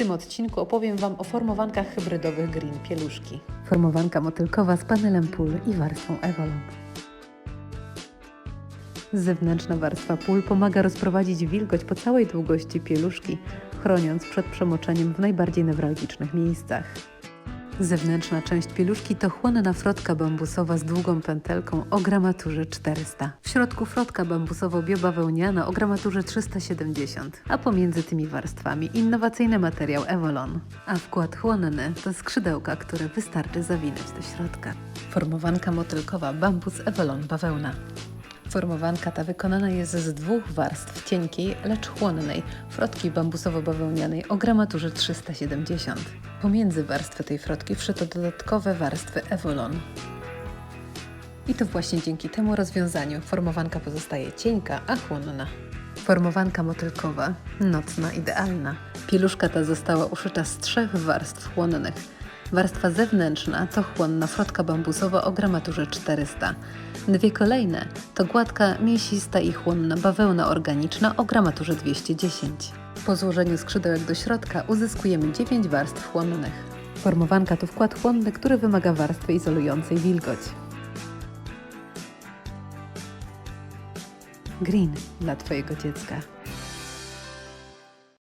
tym odcinku opowiem Wam o formowankach hybrydowych Green Pieluszki. Formowanka motylkowa z panelem pól i warstwą Evolon. Zewnętrzna warstwa pól pomaga rozprowadzić wilgoć po całej długości pieluszki, chroniąc przed przemoczeniem w najbardziej newralgicznych miejscach. Zewnętrzna część pieluszki to chłonna frotka bambusowa z długą pętelką o gramaturze 400. W środku frotka bambusowo-biobawełniana o gramaturze 370, a pomiędzy tymi warstwami innowacyjny materiał Evolon. A wkład chłonny to skrzydełka, które wystarczy zawinąć do środka. Formowanka motylkowa bambus Evolon bawełna. Formowanka ta wykonana jest z dwóch warstw cienkiej, lecz chłonnej, frotki bambusowo-bawełnianej o gramaturze 370. Pomiędzy warstwy tej frotki wszyto dodatkowe warstwy Evolon. I to właśnie dzięki temu rozwiązaniu formowanka pozostaje cienka, a chłonna. Formowanka motylkowa, nocna, idealna. Pieluszka ta została uszyta z trzech warstw chłonnych. Warstwa zewnętrzna to chłonna frotka bambusowa o gramaturze 400. Dwie kolejne to gładka, mięsista i chłonna bawełna organiczna o gramaturze 210. Po złożeniu skrzydełek do środka uzyskujemy 9 warstw chłonnych. Formowanka to wkład chłonny, który wymaga warstwy izolującej wilgoć. Green dla Twojego dziecka.